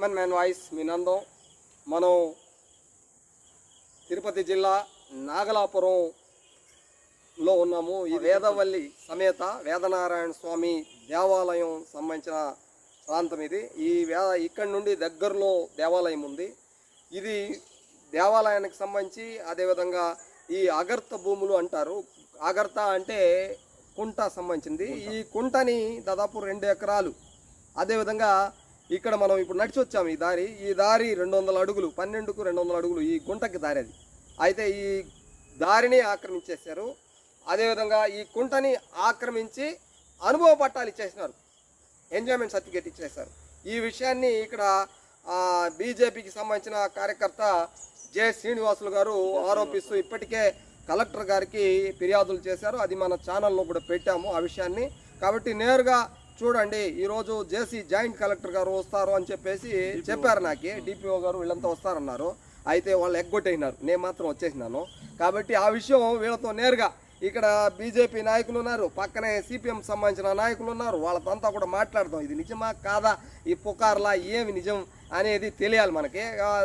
Common man voice మీ నందం మనం తిరుపతి జిల్లా నాగలాపురంలో ఉన్నాము ఈ వేదవల్లి సమేత వేదనారాయణ స్వామి దేవాలయం సంబంధించిన ప్రాంతం ఇది. ఈ వే ఇక్కడి నుండి దగ్గరలో దేవాలయం ఉంది. ఇది దేవాలయానికి సంబంధించి అదేవిధంగా ఈ అగర్త భూములు అంటారు. అగర్త అంటే కుంట సంబంధించింది. ఈ కుంటని దాదాపు రెండు ఎకరాలు. అదేవిధంగా ఇక్కడ మనం ఇప్పుడు నడిచి వచ్చాము ఈ దారి. ఈ దారి రెండు వందల అడుగులు పన్నెండుకు రెండు వందల అడుగులు ఈ గుంటకి దారి అది అయితే ఈ దారిని ఆక్రమించేశారు. అదేవిధంగా ఈ కుంటని ఆక్రమించి అనుభవ పట్టాలు ఇచ్చేసినారు. ఎంజాయ్మెంట్ సర్టిఫికేట్ ఇచ్చేశారు. ఈ విషయాన్ని ఇక్కడ బీజేపీకి సంబంధించిన కార్యకర్త జె శ్రీనివాసులు గారు ఆరోపిస్తూ ఇప్పటికే కలెక్టర్ గారికి ఫిర్యాదులు చేశారు. అది మన ఛానల్లో కూడా పెట్టాము ఆ విషయాన్ని. కాబట్టి నేరుగా చూడండి ఈరోజు జేసీ జాయింట్ కలెక్టర్ గారు వస్తారు అని చెప్పేసి చెప్పారు నాకు. డిపిఓ గారు వీళ్ళంతా వస్తారన్నారు. అయితే వాళ్ళు ఎగ్గొట్టేసినారు. నేను మాత్రం వచ్చేసినాను. కాబట్టి ఆ విషయం వీళ్ళతో నేరుగా ఇక్కడ బీజేపీ నాయకులు ఉన్నారు. పక్కనే సిపిఎం సంబంధించిన నాయకులు ఉన్నారు. వాళ్ళతో కూడా మాట్లాడదాం. ఇది నిజమా కాదా? ఈ పుకార్లా ఏమి నిజం అనేది తెలియాలి మనకి.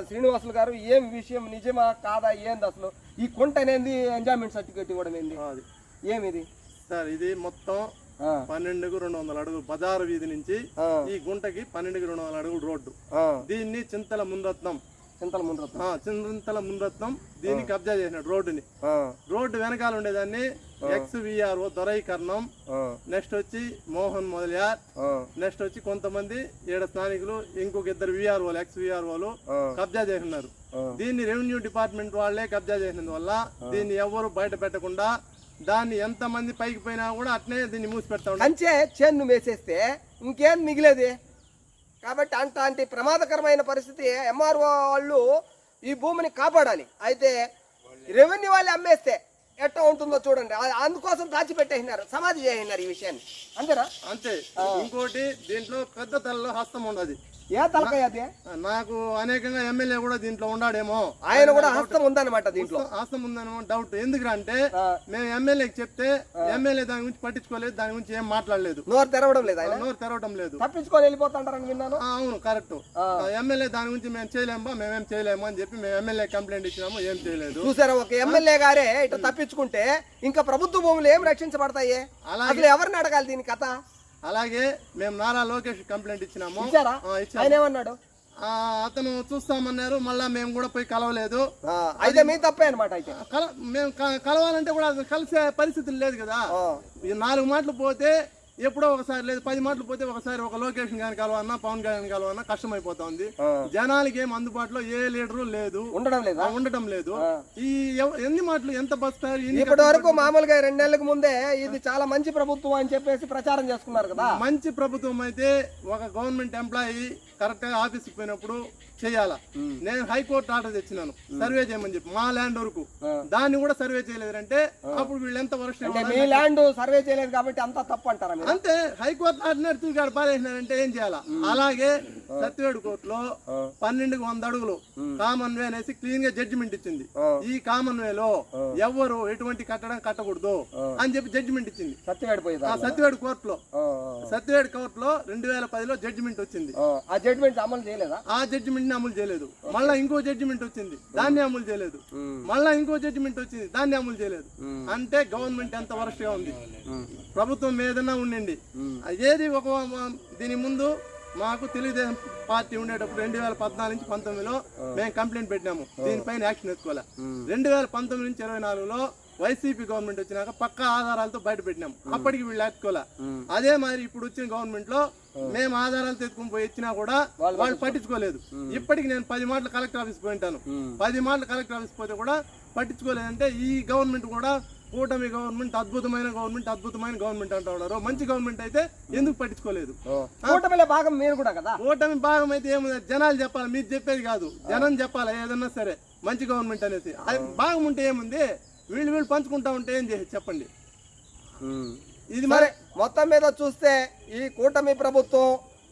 శ్రీనివాసులు గారు ఏం విషయం నిజమా కాదా? ఏంది అసలు? ఈ కుంట అనేది ఎంజాయ్మెంట్ సర్టిఫికేట్ ఇవ్వడం ఏంది? అది. ఏమిది? సార్ ఇది మొత్తం పన్నెండుకు రెండు వందల అడుగులు బజారు వీధి నుంచి ఈ గుంటకి పన్నెండుకి రెండు వందల అడుగులు రోడ్డు. దీన్ని చింతల మున్రత్నం చింతల ముందు ఆ, చింతల మున్రత్నం దీన్ని కబ్జా చేసినాడు రోడ్డుని. రోడ్డు వెనకాల ఉండేదాన్ని ఎక్స్ విఆర్ఓ దొరైకర్ణం. ఆ, నెక్స్ట్ వచ్చి మోహన్ మొదలియార్. నెక్స్ట్ వచ్చి కొంతమంది ఏడ స్థానికులు ఇంకొక ఇద్దరు విఆర్ఓలు ఎక్స్ విఆర్ఓలు. కబ్జా చేసినారు. ఆ. దీన్ని రెవెన్యూ డిపార్ట్మెంట్ వాళ్ళే కబ్జా చేసినందువల్ల దీన్ని ఎవ్వరు బయట పెట్టకుండా దాన్ని ఎంత మంది పైకి పోయినా కూడా అట్నే దీన్ని మూసి పెడతా ఉంటారు కంచె చేను వేసేస్తే ఇంకేం మిగిలేది? కాబట్టి అంత ప్రమాదకరమైన పరిస్థితి ఎంఆర్ఓ వాళ్ళు ఈ భూమిని కాపాడాలి. అయితే రెవెన్యూ వాళ్ళు అమ్మేస్తే ఎట్లా ఉంటుందో చూడండి. అందుకోసం దాచిపెట్టేసినారు. సమాధి చేసినారు ఈ విషయాన్ని. అంతేనా? అంతే. ఇంకోటి దీంట్లో పెద్ద తలలో హస్తం ఉండదు. ఏ తలకాయ అది? నాకు అనేకంగా ఎమ్మెల్యే కూడా దీంట్లో ఉన్నాడేమో. ఆయన కూడా హస్తం ఉందన్నమాట దీంట్లో. హస్తం ఉందనేమో డౌట్ ఎందుకంటే ఆ. మేము ఎమ్మెల్యేకి చెప్తే ఎమ్మెల్యే దాని గురించి పట్టించుకోలేదు దాని గురించి ఏం మాట్లాడలేదు. నోరు తెరవడం లేదు ఆయన? నోరు తెరవడం లేదు. తప్పించుకొని వెళ్ళిపోతుంటారని విన్నాను. అవును కరెక్ట్ ఎమ్మెల్యే దాని గురించి మేము చేయలేమా మేమేం చేయలేము అని చెప్పి మేము ఎమ్మెల్యే కంప్లైంట్ ఇచ్చినాము ఏం చేయలేదు. చూసారా ఒక ఎమ్మెల్యే గారే ఇట్లా తప్పించుకుంటే ఇంకా ప్రభుత్వ భూములు ఏం రక్షించబడతాయి? అసలు ఎవరిని అడగాలి దీని కథ? అలాగే మేము నారా లోకేష్ కంప్లైంట్ ఇచ్చినాము. ఇచ్చారా? ఆ, ఇచ్చాము. ఆయన ఏమన్నాడు? ఆ, అతను చూస్తామన్నారు మళ్ళా మేము కూడా పోయి కలవలేదు. అయితే మీ తప్పే అనమాట అయితే. మేము కలవాలంటే కూడా కలిసే పరిస్థితులు లేదు కదా. నాలుగు మాటలు పోతే ఎప్పుడో ఒకసారి లేదు పది మాటలు పోతే ఒకసారి ఒక లొకేషన్ కానీ కలవన్నా పవన్ కళ్యాణ్ కలవన్నా కష్టం అయిపోతుంది. జనాలకి ఏం అందుబాటులో ఏ లీడరు లేదు. ఉండడం లేదా? ఉండటం లేదు. ఈ ఎన్ని మాటలు ఎంత బస్ ఫేర్, ఎన్ని ఇప్పటి వరకు మామూలుగా రెండు నెలలకు ముందే ఇది చాలా మంచి ప్రభుత్వం అని చెప్పేసి ప్రచారం చేసుకున్నారు కదా. మంచి ప్రభుత్వం అయితే ఒక గవర్నమెంట్ ఎంప్లాయీ కరెక్ట్గా ఆఫీస్కి పోయినప్పుడు చేయాలా? నేను హైకోర్టు ఆర్డర్ తెచ్చినాను. సర్వే చేయమని చెప్పి మా ల్యాండ్ వరకు. దాన్ని కూడా సర్వే చేయలేదంటే అప్పుడు వీళ్ళు ఎంత అంటే మీ ల్యాండ్ సర్వే చేయలేదు కాబట్టి అంతా తప్పు అంటారా అంతే హైకోర్టు ఆర్డినరీ తూగాడు పారేసినారంటే ఏం చేయాలా? అలాగే సత్యవేడు కోర్టులో పన్నెండుకు వంద అడుగులు కామన్ వే అనేసి క్లీన్గా జడ్జిమెంట్ ఇచ్చింది. ఈ కామన్ వేలో ఎవ్వరు ఎటువంటి కట్టడం కట్టకూడదు అని చెప్పి జడ్జిమెంట్ ఇచ్చింది. సత్యవేడిపోయేదా ఆ సత్యవేడు కోర్టులో. సత్యవేడు కోర్టులో రెండు వేల పదిలో జడ్జిమెంట్ వచ్చింది. ఆ జడ్జిమెంట్ అమలు చేయలేదా? ఆ జడ్జిమెంట్ ని అమలు చేయలేదు. మళ్ళా ఇంకో జడ్జిమెంట్ వచ్చింది. దాన్ని అమలు చేయలేదు. మళ్ళా ఇంకో జడ్జిమెంట్ వచ్చింది. దాన్ని అమలు చేయలేదు. అంటే గవర్నమెంట్ ఎంత వరస్ట్గా ఉంది ప్రభుత్వం ఏదైనా ఉండండి. ఏది ఒక దీని ముందు మాకు తెలుగుదేశం పార్టీ ఉండేటప్పుడు రెండు వేల పద్నాలుగు నుంచి పంతొమ్మిదిలో మేము కంప్లైంట్ పెట్టినాము. దీనిపైన యాక్షన్ ఎత్తుకోలే రెండు వేల పంతొమ్మిది నుంచి ఇరవై నాలుగులో వైసీపీ గవర్నమెంట్ వచ్చినాక పక్కా ఆధారాలతో బయట పెట్టినాము. అప్పటికి వీళ్ళు ఎత్తుకోలే అదే మరి ఇప్పుడు వచ్చిన గవర్నమెంట్లో మేము ఆధారాలతో ఎత్తుకుని పోయి ఇచ్చినా కూడా వాళ్ళు పట్టించుకోలేదు. ఇప్పటికి నేను పది మాటలు కలెక్టర్ ఆఫీస్ పోయింటాను పది మాటలు కలెక్టర్ ఆఫీస్ పోతే కూడా పట్టించుకోలేదంటే ఈ గవర్నమెంట్ కూడా కూటమి గవర్నమెంట్ అద్భుతమైన గవర్నమెంట్ అద్భుతమైన గవర్నమెంట్ అంటూ ఉన్నారు. మంచి గవర్నమెంట్ అయితే ఎందుకు పట్టించుకోలేదు? కూటమిలో భాగం మీరు కూడా కదా? కూటమి భాగం అయితే ఏముంది? జనాలు చెప్పాలి మీరు చెప్పేది కాదు. జనం చెప్పాలి ఏదన్నా సరే. మంచి గవర్నమెంట్ అనేసి. అది భాగం ఉంటే ఏముంది? వీళ్ళు వీళ్ళు పంచుకుంటా ఉంటే ఏం చేసి చెప్పండి. ఇది మరి మొత్తం మీద చూస్తే ఈ కూటమి ప్రభుత్వం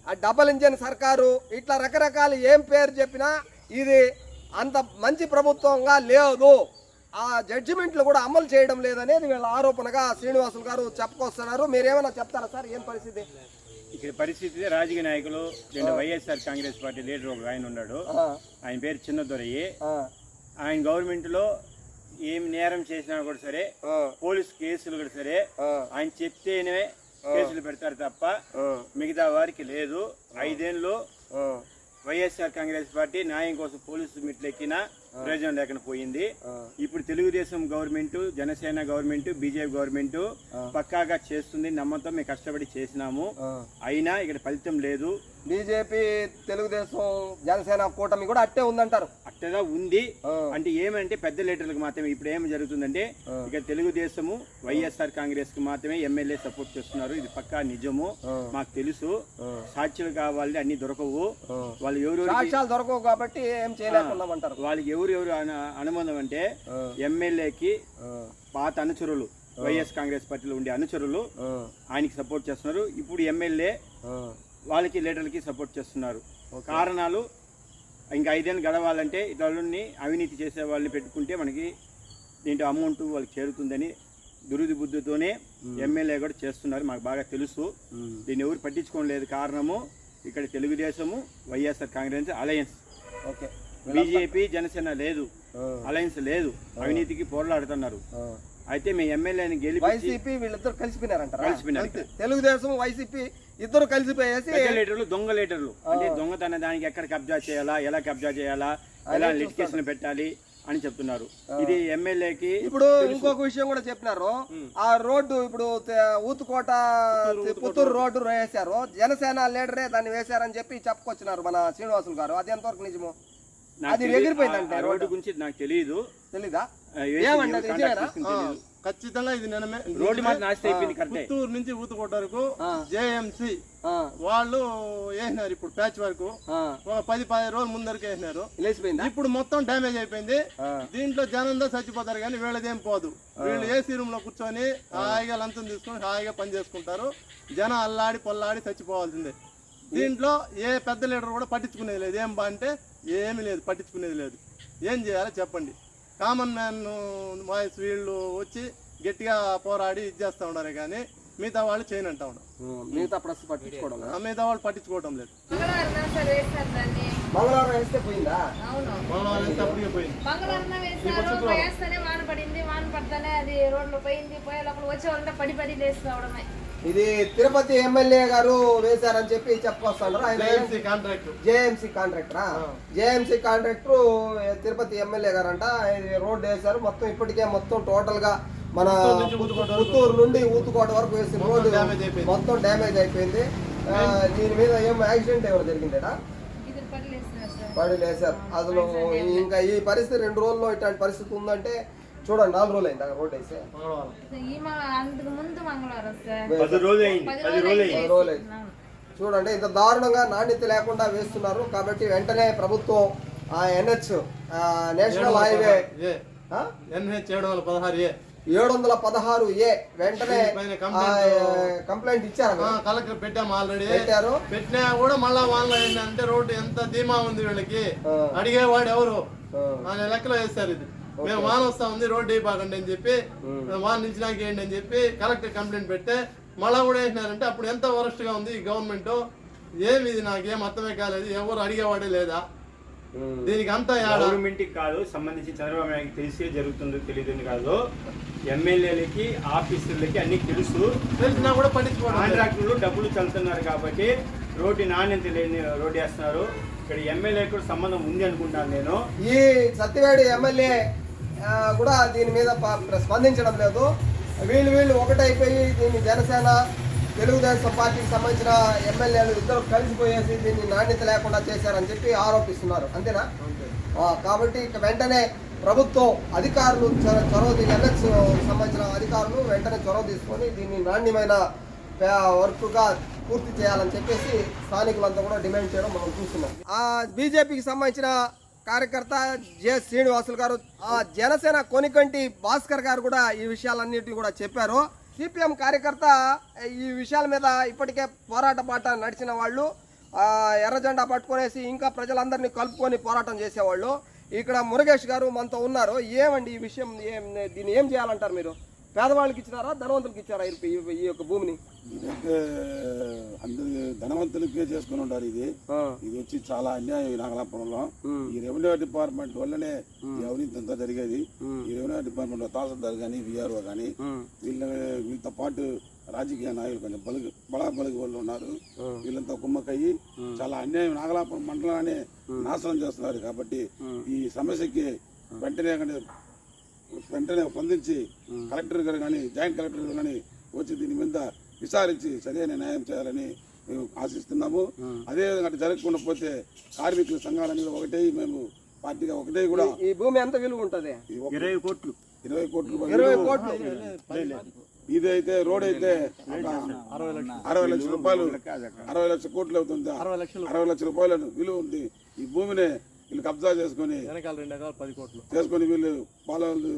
ఆ డబల్ ఇంజన్ సర్కారు ఇట్లా రకరకాల ఏం పేరు చెప్పినా ఇది అంత మంచి ప్రభుత్వంగా లేదు. ఆ జడ్జిమెంట్లు కూడా అమలు చేయడం లేదనేది వీళ్ళ ఆరోపణగా శ్రీనివాసులు గారు చెప్పుకొస్తున్నారు. మీరేమైనా చెప్తారా సార్? ఏం పరిస్థితి? ఇక్కడ పరిస్థితి రాజకీయ నాయకులు రెండు వైఎస్ఆర్ కాంగ్రెస్ పార్టీ లీడర్ ఒక ఆయన ఉన్నాడు. ఆయన పేరు చిన్నదొరయ్యి. ఆయన గవర్నమెంట్లో ఏం నేరం చేసినా కూడా సరే పోలీస్ కేసులు కూడా సరే ఆయన చెప్తేనే కేసులు పెడతారు తప్ప మిగతా వారికి లేదు. ఐదేళ్ళు వైఎస్ఆర్ కాంగ్రెస్ పార్టీ న్యాయం కోసం పోలీసు మెట్లు ఎక్కినా ప్రయోజనం లేకుండా పోయింది. ఇప్పుడు Telugu Desam government Janasena government BJP government పక్కాగా చేస్తుంది నమ్మకంతో మేము కష్టపడి చేసినాము. అయినా ఇక్కడ ఫలితం లేదు. బీజేపీ తెలుగుదేశం జనసేన కూటమి కూడా అట్టే ఉందంటారు. అట్టగా ఉంది. అంటే ఏమంటే పెద్ద లీడర్లకు మాత్రమే ఇప్పుడు ఏం జరుగుతుందంటే ఇక తెలుగుదేశము వైఎస్ఆర్ కాంగ్రెస్కి మాత్రమే ఎమ్మెల్యే సపోర్ట్ చేస్తున్నారు. ఇది పక్కా నిజము. మాకు తెలుసు. సాక్షులు కావాలి అన్ని దొరకవు. వాళ్ళు ఎవరు సాక్ష్యాలు దొరకవు కాబట్టి ఏం చేయలేకున్నామంటారు వాళ్ళకి ఎవరు ఎవరు అన- అనుబంధం అంటే ఎమ్మెల్యేకి పాత అనుచరులు వైఎస్ కాంగ్రెస్ పార్టీలో ఉండే అనుచరులు ఆయనకి సపోర్ట్ చేస్తున్నారు. ఇప్పుడు ఎమ్మెల్యే వాళ్ళకి లీడర్లకి సపోర్ట్ చేస్తున్నారు. కారణాలు ఇంకా ఐదేళ్ళు గడవాలంటే ఇతరులని అవినీతి చేసే వాళ్ళని పెట్టుకుంటే మనకి దీంట్లో అమౌంట్ వాళ్ళకి చేరుతుందని దురుది బుద్ధితోనే ఎమ్మెల్యే కూడా చేస్తున్నారు. మాకు బాగా తెలుసు. దీన్ని ఎవరు పట్టించుకోలేదు కారణము ఇక్కడ Telugu Desam YSR Congress alliance. Okay. BJP Janasena లేదు. అలయన్స్ లేదు. అవినీతికి పోరాడుతున్నారు. అయితే మీ ఎమ్మెల్యేని గెలిపించి వైసీపీ వీళ్ళిద్దరు కలిసిపోయినారంటారా? కలిసిపోయినారు. తెలుగుదేశం వైసీపీ ఇద్దరు కలిసిపోయేసి లీడర్లు దొంగ లీడర్లు. అంటే దొంగతన దానికి ఎక్కడ కబ్జా చేయాలా ఎలా కబ్జా చేయాలా ఎలా లిటికేషన్ పెట్టాలి అని చెప్తున్నారు. ఇది ఎమ్మెల్యేకి ఇప్పుడు ఇంకొక విషయం కూడా చెప్పినారు. ఆ రోడ్డు ఇప్పుడు ఊతుకోట పుత్తూరు రోడ్డు. వేశారు. జనసేన లీడరే దాన్ని వేశారని చెప్పి చెప్పుకొచ్చినారు మన శ్రీనివాసులు గారు. అది ఎంతవరకు నిజము? అది ఎగిరిపోయిందంటే రోడ్డు. గురించి నాకు తెలియదు. తెలీదా? ఖచ్చితంగా ఇది కరెక్టే. పుత్తూరు నుంచి ఊతుకోట వరకు జేఎంసి వాళ్ళు వేసినారు ఇప్పుడు ప్యాచ్ వరకు. పది పది రోజుల ముందరికి వేసినారు ఇప్పుడు మొత్తం డ్యామేజ్ అయిపోయింది. దీంట్లో జనంతో చచ్చిపోతారు కానీ వీళ్ళదేం పోదు. వీళ్ళు ఏసీ రూమ్లో కూర్చొని హాయిగా లంచం తీసుకొని హాయిగా పని చేసుకుంటారు. జనం అల్లాడి పొల్లాడి చచ్చిపోవాల్సిందే. దీంట్లో ఏ పెద్ద లీడర్ కూడా పట్టించుకునేది లేదు. ఏం బా అంటే ఏమీ లేదు పట్టించుకునేది లేదు. ఏం చేయాలో చెప్పండి. కామన్ మ్యాన్ వాయిస్ వీళ్ళు వచ్చి గట్టిగా పోరాడి ఇది చేస్తూ ఉన్నారు కానీ మిగతా వాళ్ళు చేయనంటా ఉన్నారు ఉమ్, మిగతా ప్రస్తుతం పట్టించుకోవడం మిగతా వాళ్ళు పట్టించుకోవడం లేదు. మంగళవారం మంగళవారం వేస్తే పోయిందా? అవును. మన వాళ్ళంతా అప్పటికే పోయింది. మంగళవారం వేస్తారు వేస్తేనే వాన పడింది వాన పడతానే అది రోడ్లో పోయింది పోయే లోపల వచ్చే వాళ్ళంతా పడి పడి లేసుకోవడమే ఇది తిరుపతి ఎమ్మెల్యే గారు వేశారని చెప్పి చెప్పుకొస్తున్నారు ఆయన జేఎంసీ కాంట్రాక్ట్ జేఎంసీ కాంట్రాక్టరా? జేఎంసీ కాంట్రాక్టర్ తిరుపతి ఎమ్మెల్యే గారంట. ఇది రోడ్డు వేశారు. మొత్తం ఇప్పటికే మొత్తం టోటల్గా మన. పుత్తూరు నుండి ఊతుకోట వరకు వేసిన రోడ్డు. మొత్తం డ్యామేజ్ అయిపోయింది. దీని మీద ఏం యాక్సిడెంట్ ఏమైనా జరిగిందేనా పడి లేసారు అసలు ఇంకా ఈ పరిస్థితి రెండు రోజుల్లో ఇట్లాంటి పరిస్థితి ఉందంటే చూడండి నాలుగు రోజులు అయింది రోడ్ వేసే ఈ మా అంతకు ముందు మంగళవారం సార్. పది రోజులు అయింది పది రోజులు. చూడండి ఇంత దారుణంగా నాణ్యత లేకుండా వేస్తున్నారు. కాబట్టి వెంటనే ప్రభుత్వం ఆ ఎన్హెచ్ నేషనల్ హైవే ఏ ఎన్హెచ్ ఏడు వందల పదహారు ఏ. ఏడు వందల పదహారు ఏ. వెంటనే కంప్లైంట్ కంప్లైంట్ ఇచ్చారు ఆ, కలెక్టర్ పెట్టాము ఆల్రెడీ. పెట్టారు. పెట్టినా కూడా మళ్ళా వాళ్ళు ఏంటంటే రోడ్డు ఎంత ధీమా ఉంది వీళ్ళకి. అడిగేవాడు ఎవరు? లెక్కలో వేస్తారు ఇది. మేము వాన వస్తా ఉంది రోడ్డు అయిపోకండి అని చెప్పి వాన నిలిచినాక ఏంటి అని చెప్పి కలెక్టర్ కంప్లైంట్ పెడితే మళ్ళా కూడా వేసినారంటే అప్పుడు ఎంత వరస్ట్గా ఉంది ఈ గవర్నమెంట్ ఏమి ఇది నాకేం అర్థమే కాలేదు ఎవరు అడిగేవాడే లేదా. దీనికి అంతా యాడ? గవర్నమెంట్కి కాదు సంబంధించి చంద్రబాబు నాయుడు తెలిసి జరుగుతుందో తెలియదు కాదు. ఎమ్మెల్యేలకి ఆఫీసర్లకి అన్ని తెలుసు. తెలిసినా కూడా. కాంట్రాక్టులు డబ్బులు చల్లుతున్నారు కాబట్టి రోడ్డు నాణ్యత లేని రోడ్డు వేస్తున్నారు. ఇక్కడ ఎమ్మెల్యే కూడా సంబంధం ఉంది అనుకుంటాను నేను. ఈ సత్యవేడి ఎమ్మెల్యే కూడా దీని మీద స్పందించడం లేదు. వీళ్ళు వీళ్ళు ఒకటైపోయి దీన్ని జనసేన తెలుగుదేశం పార్టీకి సంబంధించిన ఎమ్మెల్యేలు ఇద్దరు కలిసిపోయేసి దీన్ని నాణ్యత లేకుండా చేశారని చెప్పి ఆరోపిస్తున్నారు. అంతేనా? కాబట్టి ఇక వెంటనే ప్రభుత్వం అధికారులు చొరవ ఎన్హెచ్ సంబంధించిన అధికారులు వెంటనే చొరవ తీసుకొని దీన్ని నాణ్యమైన వర్క్గా పూర్తి చేయాలని చెప్పేసి స్థానికులంతా కూడా డిమాండ్ చేయడం మనం చూస్తున్నాం. ఆ బీజేపీకి సంబంధించిన కార్యకర్త జె శ్రీనివాసులు గారు ఆ జనసేన కొనికంటి భాస్కర్ గారు కూడా ఈ విషయాలన్నింటినీ కూడా చెప్పారు. సిపిఎం కార్యకర్త ఈ విషయాల మీద ఇప్పటికే పోరాట పాట నడిచిన వాళ్ళు ఎర్రజెండా పట్టుకునేసి ఇంకా ప్రజలందరినీ కలుపుకొని పోరాటం చేసేవాళ్ళు. ఇక్కడ మురుగేష్ గారు మనతో ఉన్నారు. ఏమండి ఈ విషయం? ఏం దీన్ని ఏం చేయాలంటారు మీరు? పేదవాళ్ళకి ఇచ్చినారా? ధనవంతులకి ఇచ్చారా ఈ- యొక్క భూమిని? అందరి ధనవంతులకే చేసుకుని ఉంటారు ఇది. ఇది వచ్చి చాలా అన్యాయం ఈ నాగలాపురంలో. ఈ రెవెన్యూ డిపార్ట్మెంట్ వల్లనే ఈ అవినీతి అంతా జరిగేది. ఈ రెవెన్యూ డిపార్ట్మెంట్ తహసీల్దార్ కానీ విఆర్ఓ కానీ వీళ్ళ వీళ్ళతో పాటు రాజకీయ నాయకులు కొంచెం బలుగు బడా బలుగు వాళ్ళు ఉన్నారు. వీళ్ళంతా కుమ్మక్కయ్యి చాలా అన్యాయం నాగలాపురం మండలాన్ని నాశనం చేస్తున్నారు కాబట్టి ఈ సమస్యకి వెంటనే వెంటనే స్పందించి కలెక్టర్ గారు కానీ జాయింట్ కలెక్టర్ గారు కానీ వచ్చి దీని మీద విచారించి సరైన న్యాయం చేయాలని మేము ఆశిస్తున్నాము. అదేవిధంగా అటు జరగకుండా పోతే కార్మికుల సంఘాలన్నీ ఒకటే మేము పార్టీగా ఒకటే కూడా ఈ భూమి ఎంత విలువ ఉంటది? ఇరవై కోట్లు. ఇరవై కోట్ల ఇరవై కోట్లు. ఇది అయితే రోడ్ అయితే అరవై లక్షల. రూపాయలు అరవై లక్షల కోట్లు అవుతుంది? అరవై లక్షలు. అరవై లక్షల రూపాయలు విలువ ఉంది. ఈ భూమిని వీళ్ళు కబ్జా చేసుకొని వెనకాల రెండు ఎకరాలు పది కోట్లు. చేసుకొని వీళ్ళు పాలలు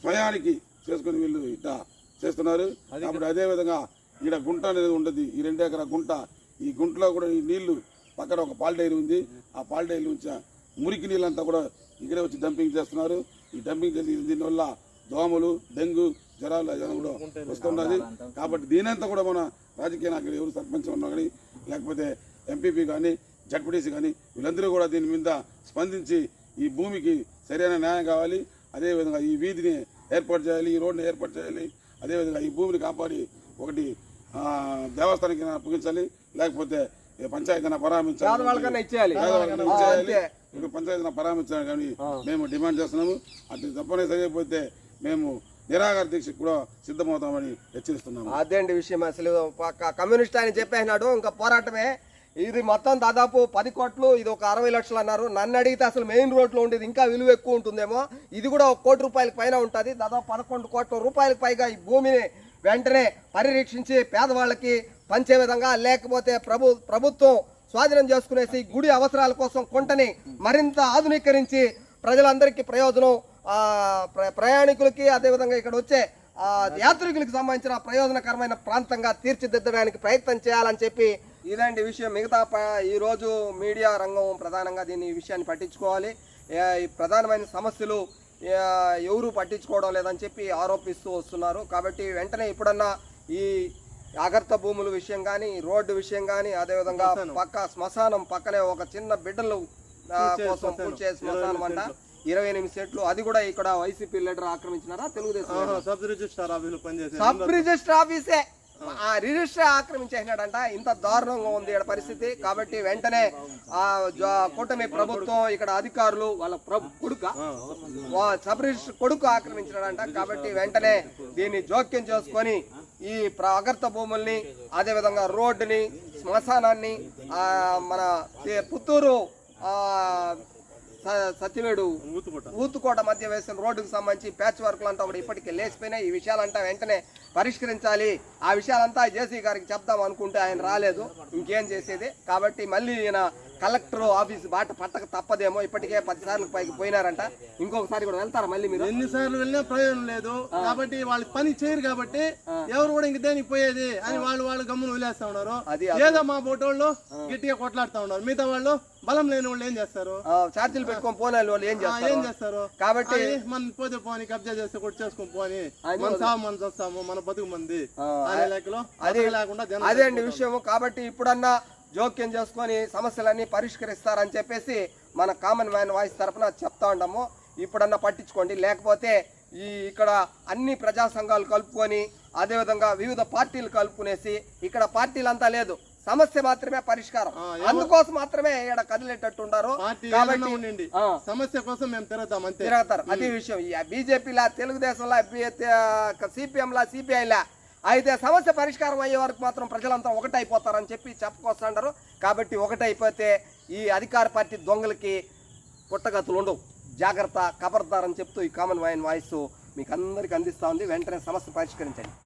స్వయానికి చేసుకొని వీళ్ళు ఇట్లా చేస్తున్నారు. కాబట్టి అదే విధంగా ఇక్కడ గుంట అనేది ఉండదు. ఈ రెండు ఎకరా గుంట ఈ గుంటలో కూడా ఈ నీళ్ళు పక్కన ఒక పాల్ డైరీ ఉంది. ఆ పాల్ డైరీ నుంచి మురికి నీళ్ళంతా కూడా ఇక్కడే వచ్చి డంపింగ్ చేస్తున్నారు. ఈ డంపింగ్ చేసి దీనివల్ల దోమలు డెంగ్యూ జ్వరాలు కూడా వస్తున్నది కాబట్టి దీనంతా కూడా మన రాజకీయ నాయకులు ఎవరు సర్పంచ్ ఉన్నా కానీ లేకపోతే ఎంపీపీ కానీ జడ్పీటీసీ కానీ వీళ్ళందరూ కూడా దీని మీద స్పందించి ఈ భూమికి సరైన న్యాయం కావాలి. అదేవిధంగా ఈ వీధిని ఏర్పాటు చేయాలి ఈ రోడ్ని ఏర్పాటు చేయాలి. అదేవిధంగా ఈ భూమిని కాపాడి ఒకటి దేవస్థానానికి అప్పగించాలి లేకపోతే ఈ పంచాయతీ పరామించాలి. ఇప్పుడు పంచాయతీ పరామించాలి కానీ మేము డిమాండ్ చేస్తున్నాము. అది తప్పనిసరి అయిపోతే మేము నిరాహార దీక్షకు కూడా సిద్ధమవుతామని హెచ్చరిస్తున్నాము. అదేంటి విషయం అసలు. కమ్యూనిస్ట్ ఆయన చెప్పేసినాడు ఇంకా పోరాటమే ఇది మొత్తం దాదాపు పది కోట్లు ఇది ఒక అరవై లక్షలు అన్నారు. నన్ను అడిగితే అసలు మెయిన్ రోడ్లో ఉండేది ఇంకా విలువ ఎక్కువ ఉంటుందేమో. ఇది కూడా ఒక కోటి రూపాయలకు పైన ఉంటుంది. దాదాపు పదకొండు కోట్ల రూపాయలకు పైగా ఈ భూమిని వెంటనే పరిరక్షించి పేదవాళ్ళకి పంచే విధంగా లేకపోతే ప్రభు ప్రభుత్వం స్వాధీనం చేసుకునేసి గుడి అవసరాల కోసం కొంటని మరింత ఆధునీకరించి ప్రజలందరికీ ప్రయోజనం ప్ర- ప్రయాణికులకి అదేవిధంగా ఇక్కడ వచ్చే యాత్రికులకి యాత్రికులకు సంబంధించిన ప్రయోజనకరమైన ప్రాంతంగా తీర్చిదిద్దడానికి ప్రయత్నం చేయాలని చెప్పి ఇలాంటి విషయం మిగతా ప- ఈ రోజు మీడియా రంగం ప్రధానంగా దీన్ని విషయాన్ని పట్టించుకోవాలి. ప్రధానమైన సమస్యలు ఎవరు పట్టించుకోవడం లేదని చెప్పి ఆరోపిస్తూ వస్తున్నారు. కాబట్టి వెంటనే ఇప్పుడన్నా ఈ అగర్త భూముల విషయం కానీ రోడ్డు విషయం కానీ అదేవిధంగా పక్క శ్మశానం పక్కనే ఒక చిన్న బిడ్డలు కోసం పూడ్చే శ్మశానం అంట. ఇరవై ఎనిమిది సెట్లు. అది కూడా ఇక్కడ వైసీపీ లీడర్ ఆక్రమించినారా? తెలుగుదేశం? సబ్ రిజిస్టార్ పనిచేసే సబ్ రిజిస్టర్ ఆఫీసే. ఆ రిజిస్టర్ ఆక్రమించేసినాడంట. ఇంత దారుణంగా ఉంది ఇక్కడ పరిస్థితి. కాబట్టి వెంటనే ఆ జ- కూటమి ప్రభుత్వం ఇక్కడ అధికారులు వాళ్ళ ప్రభు కొడుక సబ్ రిజిస్టర్ కొడుకు ఆక్రమించినాడంట. కాబట్టి వెంటనే దీన్ని జోక్యం చేసుకొని ఈ ప్ర- అగర్త భూముల్ని అదేవిధంగా రోడ్డుని శ్మశానాన్ని మన పుత్తూరు ఆ, సత్యవేడు ఊతుకోట మధ్య వేసిన రోడ్డుకు సంబంధించి ప్యాచ్ వర్క్లు అంతా కూడా ఇప్పటికే లేచిపోయినాయి. ఈ విషయాలంతా వెంటనే పరిష్కరించాలి. ఆ విషయాలంతా జేసీ గారికి చెప్దాం అనుకుంటే ఆయన రాలేదు. ఇంకేం చేసేది? కాబట్టి మళ్ళీ ఈయన కలెక్టర్ ఆఫీస్ బాట పట్టక తప్పదేమో. ఇప్పటికే పది సార్లు పైకి పోయినారంట. ఇంకొకసారి కూడా వెళ్తారా మళ్ళీ మీరు? ఎన్నిసార్లు వెళ్ళినా ప్రయోజనం లేదు. కాబట్టి వాళ్ళు పని చేయరు కాబట్టి ఎవరు కూడా ఇంక దేనికి పోయేది అని వాళ్ళు వాళ్ళు గమ్మున వదిలేస్తా ఉన్నారు. అది ఏదో మా బోటోళ్ళు గట్టిగా కొట్లాడుతా ఉన్నారు. మిగతా వాళ్ళు బలం లేని వాళ్ళు ఏం చేస్తారు? ఛార్జీలు పెట్టుకొని పోనే వాళ్ళు ఏం ఆ, ఏం చేస్తారు? చేస్తారు కాబట్టి మన పోతే పోని కబ్జా చేస్తే కొట్టి చేసుకొని పోని. మన సాగు మనం చూస్తాము మన బతుకు మంది. ఆ, అనే లెక్కలో అది లేకుండా అదే అండి విషయం కాబట్టి ఇప్పుడన్నా జోక్యం చేసుకొని సమస్యలన్నీ పరిష్కరిస్తారని చెప్పేసి మన కామన్ మ్యాన్ వాయిస్ తరపున చెప్తా ఉంటాము ఇప్పుడన్నా పట్టించుకోండి. లేకపోతే ఈ ఇక్కడ అన్ని ప్రజా సంఘాలు కలుపుకొని అదేవిధంగా వివిధ పార్టీలు కలుపుకునేసి ఇక్కడ పార్టీలంతా లేదు. సమస్య మాత్రమే పరిష్కారం. అందుకోసం మాత్రమే ఇక్కడ కదిలేటట్టు కాబట్టి ఆ. సమస్య కోసం మేము తిరుగుతాం అంతే. తిరగతారు. అదే విషయం. బీజేపీలా తెలుగుదేశంలా సిపిఎంలా సిపిఐలా అయితే సమస్య పరిష్కారం అయ్యే వరకు మాత్రం ప్రజలంతా ఒకటైపోతారని చెప్పి చెప్పుకొస్తుంటారు కాబట్టి ఒకటైపోతే ఈ అధికార పార్టీ దొంగలకి పుట్టగతులు ఉండవు. జాగ్రత్త కబర్దారని చెప్తూ ఈ కామన్ వాయిన్ వాయిస్ మీకు అందరికీ అందిస్తూ ఉంది. వెంటనే సమస్య పరిష్కరించండి.